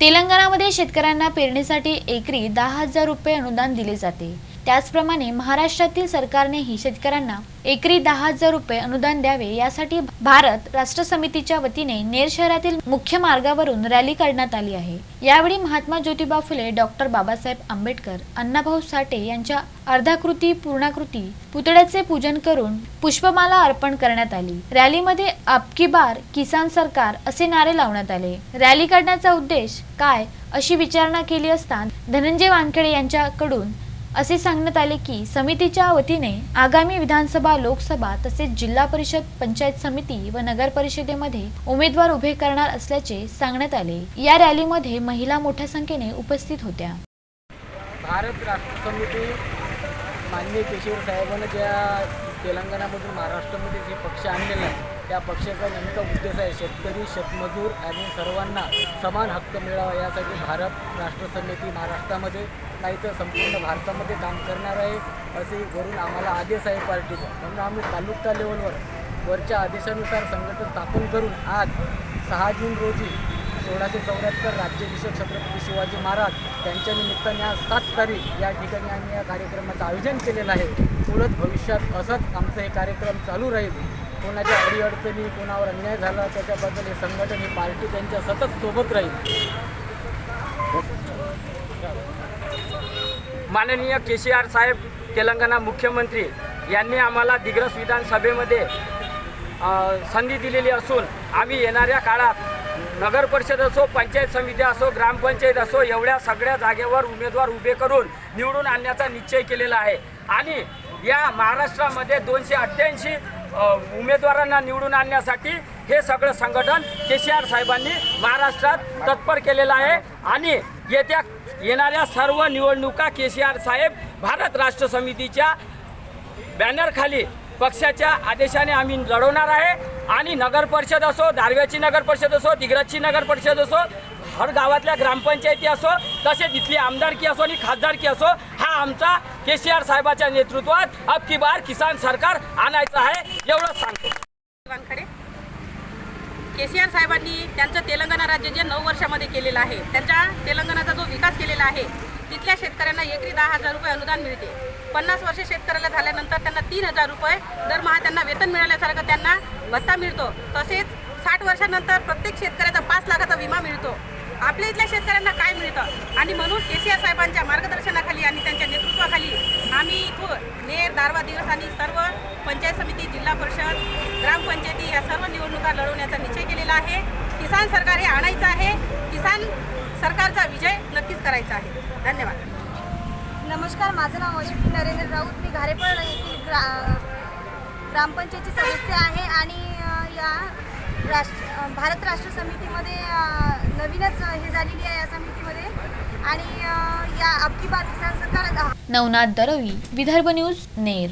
तेलंगणामध्ये शेतकऱ्यांना पेरणीसाठी एकरी दहा हजार रुपये अनुदान दिले जाते. त्याचप्रमाणे महाराष्ट्रातील सरकारनेही शेतकऱ्यांना एकरी दहा हजार रुपये अनुदान द्यावे यासाठी भारत राष्ट्र समितीच्या वतीने नेर शहरातील मुख्य मार्गावरून रॅली काढण्यात आली आहे. यावेळी महात्मा ज्योतिबा फुले डॉक्टर बाबासाहेब आंबेडकर अण्णाभाऊ साठे यांच्या अर्धाकृती पूर्णाकृती पुतळ्याचे पूजन करून पुष्पमाला अर्पण करण्यात आली. रॅलीमध्ये आपकी बार किसान सरकार असे नारे लावण्यात आले. रॅली काढण्याचा उद्देश काय अशी विचारणा केली असता धनंजय वानखेडे यांच्याकडून असे सांगण्यात आले की समितीच्या वतीने आगामी विधानसभा लोकसभा तसेच जिल्हा परिषद पंचायत समिती व नगर परिषदेमध्ये उमेदवार उभे करणार असल्याचे सांगण्यात आले. या रॅलीमध्ये महिला मोठ्या संख्येने उपस्थित होत्या. भारत राष्ट्र समिती माननीय केशवर साहेबांना ज्या तेलंगणामधून महाराष्ट्रामध्ये जे पक्ष आणलेला आहे या पक्षाचा नेमका उद्देश आहे शेतकरी शेतमजूर आणि सर्वांना समान हक्क मिळावा यासाठी भारत राष्ट्र समिती महाराष्ट्रामध्ये नाही तर संपूर्ण भारतामध्ये काम करणार आहे असे वरून आम्हाला आदेश आहे पार्टीचा. म्हणून आम्ही तालुका लेवलवर वरच्या आदेशानुसार संघटन स्थापन करून आज सहा जून रोजी सोळाशे चौऱ्याहत्तर राज्याभिषेक छत्रपती शिवाजी महाराज त्यांच्या निमित्ताने आज सात तारीख या ठिकाणी आम्ही या कार्यक्रमाचं आयोजन केलेलं आहे. पुढं भविष्यात असंच आमचं हे कार्यक्रम चालू राहील. कोणाच्या अडीअडचणी कोणावर अन्याय झाला त्याच्याबद्दल हे संघटन ही पार्टी त्यांच्या सतत सोबत राहील. माननीय के सी आर साहेब तेलंगणा मुख्यमंत्री यांनी आम्हाला दिग्रस विधानसभेमध्ये संधी दिलेली असून आम्ही येणाऱ्या काळात नगर परिषद असो पंचायत समिती असो ग्रामपंचायत असो एवढ्या सगळ्या जागेवर उमेदवार उभे करून निवडून आणण्याचा निश्चय केलेला आहे. आणि या महाराष्ट्रामध्ये दोनशे अठ्ठ्याऐंशी उमेदवारांना निवडून आणण्यासाठी हे सगळं संघटन के सी आर साहेबांनी महाराष्ट्रात तत्पर केलेलं आहे. आणि येत्या येणाऱ्या सर्व निवडणुका K C R saheb Bharat Rashtra समितीच्या बॅनरखाली पक्षाच्या आदेशाने आम्ही लढवणार आहे. आणि नगर परिषद असो दारव्याची नगर परिषद असो दिग्रजची नगर परिषद असो हर गावातल्या ग्रामपंचायती असो तसेच तिथली आमदारकी असो आणि खासदारकी असो हा आमचा के सी आर साहेबाच्या नेतृत्वात अब की बार किसान सरकार आणायचं आहे एवढंच सांगतो. के सी आर साहेबांनी त्यांचं तेलंगणा राज्य जे नऊ वर्षामध्ये केलेलं आहे त्यांच्या तेलंगणाचा जो विकास केलेला आहे तिथल्या शेतकऱ्यांना एकरी दहा हजार रुपये अनुदान मिळते. पन्नास वर्ष शेतकऱ्याला झाल्यानंतर त्यांना तीन हजार रुपये दरमहा त्यांना वेतन मिळाल्यासारखं त्यांना भत्ता मिळतो. तसेच साठ वर्षानंतर प्रत्येक शेतकऱ्याचा पाच लाखाचा विमा मिळतो. आपल्या इथल्या शेतकऱ्यांना काय मिळतं? आणि म्हणून के सी आर साहेबांच्या मार्गदर्शनाखाली आणि त्यांच्या नेतृत्वाखाली आम्ही इथून नेर दारवा दिवस आणि सर्व पंचायत समिती जिल्हा परिषद ग्रामपंचायती या सर्व निवडणुका लढवण्याचा निश्चय केलेला आहे. किसान सरकार हे आणायचं आहे. किसान सरकारचा विजय नक्कीच करायचा आहे. धन्यवाद. नमस्कार माझं नाव अश्विनी नरेंद्र राऊत. मी घारेपळ येथील ग्रा ग्रामपंचायतची सदस्य आहे आणि या राष्ट्र भारत राष्ट्र समितीमध्ये नवीनच हे झालेली आहे या समितीमध्ये. आणि या अबकी बार किसान सरकार नवनाथ दरवी विदर्भ न्यूज नेर.